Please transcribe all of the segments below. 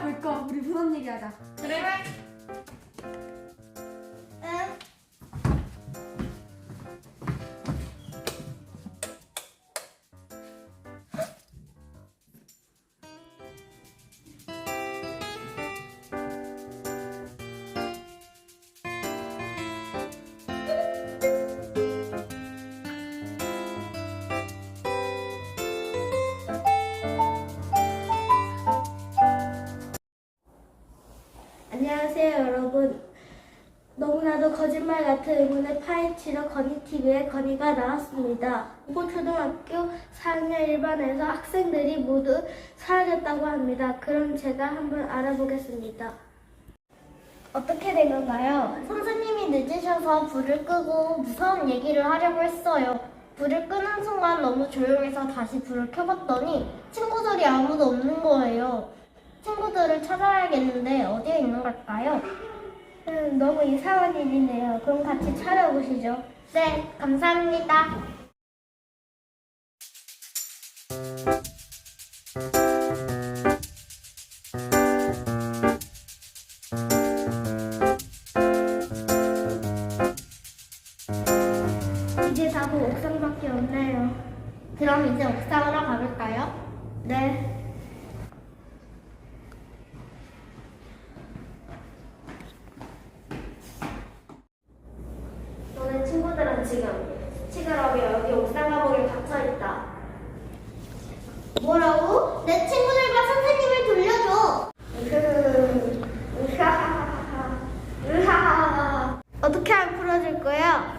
볼까? 우리 무슨 얘기하자. 그래. 안녕하세요, 여러분. 너무나도 거짓말 같은 의문을 파헤치러 건희TV에 건희가 나왔습니다. 이곳 초등학교 4학년 1반에서 학생들이 모두 사라졌다고 합니다. 그럼 제가 한번 알아보겠습니다. 어떻게 된 건가요? 선생님이 늦으셔서 불을 끄고 무서운 얘기를 하려고 했어요. 불을 끄는 순간 너무 조용해서 다시 불을 켜봤더니 친구들이 아무도 없는 거예요. 친구들을 찾아야겠는데 어디에 있는 걸까요? 음, 너무 이상한 일이네요. 그럼 같이 찾아보시죠. 네, 감사합니다. 이제 다그 옥상밖에 없네요. 그럼 이제 옥상으로 가볼까요? 네. 지금 스치그럽이 여기 옥상 감옥에 갇혀있다. 뭐라고? 내 친구들과 선생님을 돌려줘. 어떻게 하면 풀어줄 거야?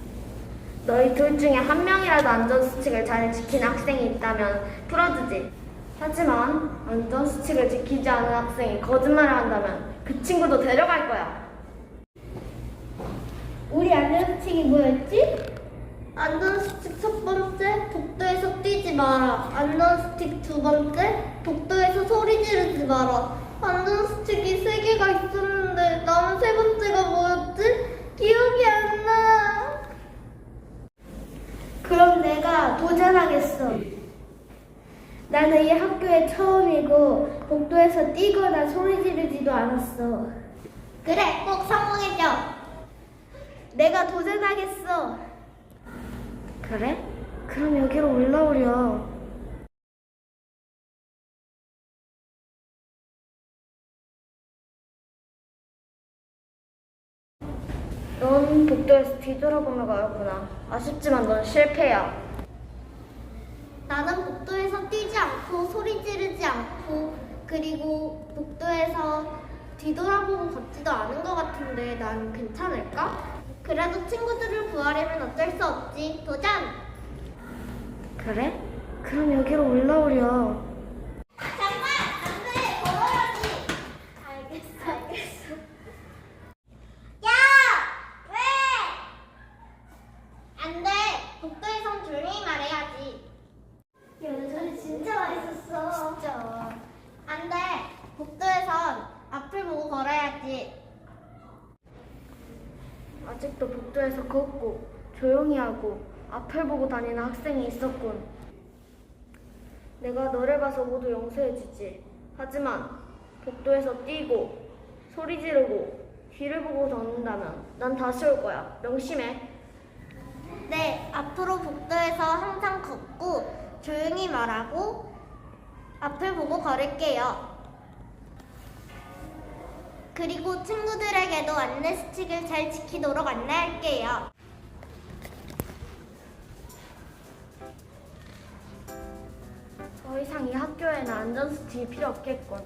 너희 둘 중에 한 명이라도 안전수칙을 잘 지키는 학생이 있다면 풀어주지. 하지만 안전수칙을 지키지 않은 학생이 거짓말을 한다면 그 친구도 데려갈 거야. 우리 안전수칙이 뭐였지? 안전수칙 첫 번째, 복도에서 뛰지 마라. 안전수칙 두 번째, 복도에서 소리 지르지 마라. 안전수칙이 세 개가 있었는데 남은 세 번째가 뭐였지? 기억이 안 나. 그럼 내가 도전하겠어. 나는 이 학교에 처음이고 복도에서 뛰거나 소리 지르지도 않았어. 그래, 꼭 성공해줘. 내가 도전하겠어. 그래? 그럼 여기로 올라오려. 넌 복도에서 뒤돌아보며 가였구나. 아쉽지만 넌 실패야. 나는 복도에서 뛰지 않고 소리 지르지 않고 그리고 복도에서 뒤돌아보고 걷지도 않은 것 같은데 난 괜찮을까? 그래도 친구들을 구하려면 어쩔 수 없지. 도전! 그래? 그럼 여기로 올라오려. 잠깐! 안 돼! 걸어야지! 알겠어, 알겠어. 야! 왜? 안 돼! 복도에선 조용히 말해야지. 소리 진짜 맛있었어. 진짜. 안 돼! 복도에선 앞을 보고 걸어야지. 아직도 복도에서 걷고 조용히 하고 앞을 보고 다니는 학생이 있었군. 내가 너를 봐서 모두 용서해주지. 하지만 복도에서 뛰고 소리 지르고 뒤를 보고 걷는다면 난 다시 올 거야. 명심해. 네, 앞으로 복도에서 항상 걷고 조용히 말하고 앞을 보고 걸을게요. 그리고 친구들에게도 안내 수칙을 잘 지키도록 안내할게요. 더 이상 이 학교에는 안전수칙이 필요 없겠군.